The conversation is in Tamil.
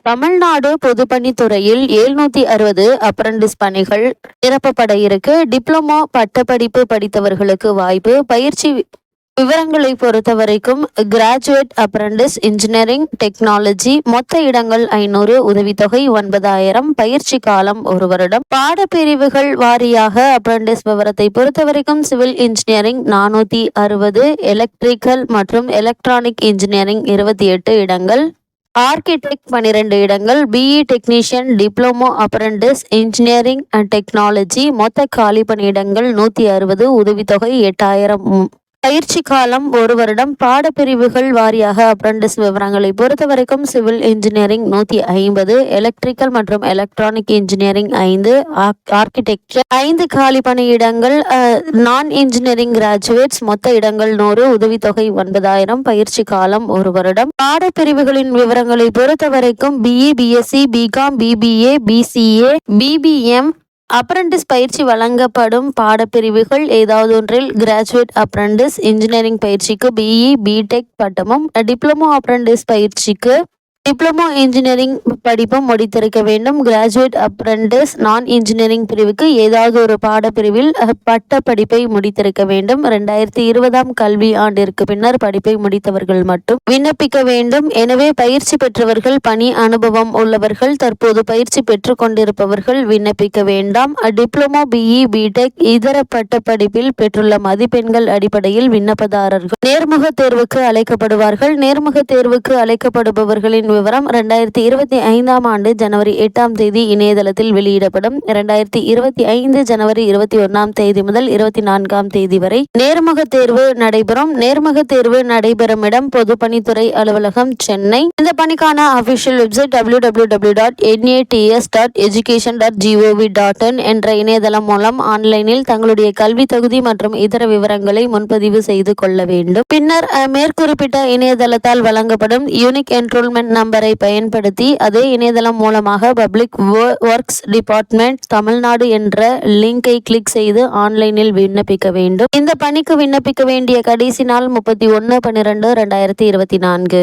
தமிழ்நாடு பொதுப்பணித்துறையில் எழுநூத்தி அறுபது அப்ரண்டிஸ் பணிகள் நிரப்பப்பட இருக்கு. டிப்ளமோ பட்டப்படிப்பு படித்தவர்களுக்கு வாய்ப்பு. பயிற்சி விவரங்களை பொறுத்தவரைக்கும் கிராஜுவேட் அப்ரண்டிஸ் இன்ஜினியரிங் டெக்னாலஜி மொத்த இடங்கள் ஐநூறு உதவித்தொகை ஒன்பதாயிரம் பயிற்சி காலம் ஒரு வருடம். பாடப்பிரிவுகள் வாரியாக அப்ரண்டிஸ் விவரத்தை பொறுத்தவரைக்கும் சிவில் இன்ஜினியரிங் நானூத்தி அறுபது எலக்ட்ரிக்கல் மற்றும் எலக்ட்ரானிக் இன்ஜினியரிங் இருபத்தி எட்டு இடங்கள். ஆர்கிடெக்ட் பன்னிரெண்டு இடங்கள் BE technician diploma apprentice engineering and technology மொத்த காலி பணியிடங்கள் நூற்றி அறுபது உதவித்தொகை எட்டாயிரம் பயிற்சி காலம் ஒரு வருடம் பாடப்பிரிவுகள் வாரியாக அப்ரண்டிஸ் விவரங்களை பொறுத்தவரைக்கும் சிவில் இன்ஜினியரிங் நூற்றி ஐம்பது எலக்ட்ரிக்கல் மற்றும் எலக்ட்ரானிக் இன்ஜினியரிங் ஐந்து ஆர்கிடெக்சர் ஐந்து காலி பணியிடங்கள் நான் இன்ஜினியரிங் கிராஜுவேட்ஸ் மொத்த இடங்கள் நூறு உதவித்தொகை ஒன்பதாயிரம் பயிற்சி காலம் ஒரு வருடம். பாடப்பிரிவுகளின் விவரங்களை பொறுத்தவரைக்கும் BE BSc BCom BBA BCA BBM apprentice பயிற்சி வழங்கப்படும் பாடப்பிரிவுகள் ஏதாவது ஒன்றில் கிராஜுவேட் அப்ரண்டிஸ் இன்ஜினியரிங் பயிற்சிக்கு பிஇ பிடெக் பட்டமும் டிப்ளமோ அப்ரண்டிஸ் பயிற்சிக்கு டிப்ளமோ இன்ஜினியரிங் படிப்பும் முடித்திருக்க வேண்டும். கிராஜுவேட் அப்ரண்டிஸ் நான் இன்ஜினியரிங் பிரிவுக்கு ஏதாவது ஒரு பாடப்பிரிவில் பட்ட படிப்பை முடித்திருக்க வேண்டும். இரண்டாயிரத்தி இருபதாம் கல்வி ஆண்டிற்கு பின்னர் படிப்பை முடித்தவர்கள் மட்டும் விண்ணப்பிக்க வேண்டும். எனவே பயிற்சி பெற்றவர்கள் பணி அனுபவம் உள்ளவர்கள் தற்போது பயிற்சி பெற்றுக் கொண்டிருப்பவர்கள் விண்ணப்பிக்க வேண்டாம். டிப்ளமோ பிஇ பிடெக் இதர பட்ட படிப்பில் பெற்றுள்ள மதிப்பெண்கள் அடிப்படையில் விண்ணப்பதாரர்கள் நேர்முக தேர்வுக்கு அழைக்கப்படுவார்கள். நேர்முக தேர்வுக்கு அழைக்கப்படுபவர்களின் விவரம் இரண்டாயிரத்தி இருபத்தி ஐந்தாம் ஆண்டு ஜனவரி எட்டாம் தேதி இணையதளத்தில் வெளியிடப்படும். இரண்டாயிரத்தி இருபத்தி ஐந்து ஜனவரி இருபத்தி ஒன்றாம் தேதி முதல் இருபத்தி நான்காம் தேதி வரை நேர்முக தேர்வு நடைபெறும். நேர்முக தேர்வு நடைபெறும் இடம் பொதுப்பணித்துறை அலுவலகம் சென்னை. இந்த பணிக்கான official website W W W dot NATS dot education dot GOV dot in என்ற இணையதளம் மூலம் ஆன்லைனில் தங்களுடைய கல்வி தகுதி மற்றும் இதர விவரங்களை முன்பதிவு செய்து கொள்ள வேண்டும். பின்னர் மேற்குறிப்பிட்ட இணையதளத்தால் வழங்கப்படும் யூனிக் என்ரோல்மெண்ட் நம்பரை பயன்படுத்தி அதே இணையதளம் மூலமாக பப்ளிக் ஒர்க்ஸ் டிபார்ட்மெண்ட் தமிழ்நாடு என்ற லிங்கை கிளிக் செய்து ஆன்லைனில் விண்ணப்பிக்க வேண்டும். இந்த பணிக்கு விண்ணப்பிக்க வேண்டிய கடைசி நாள் முப்பத்தி ஒன்று பன்னிரெண்டு ரெண்டாயிரத்தி இருபத்தி நான்கு.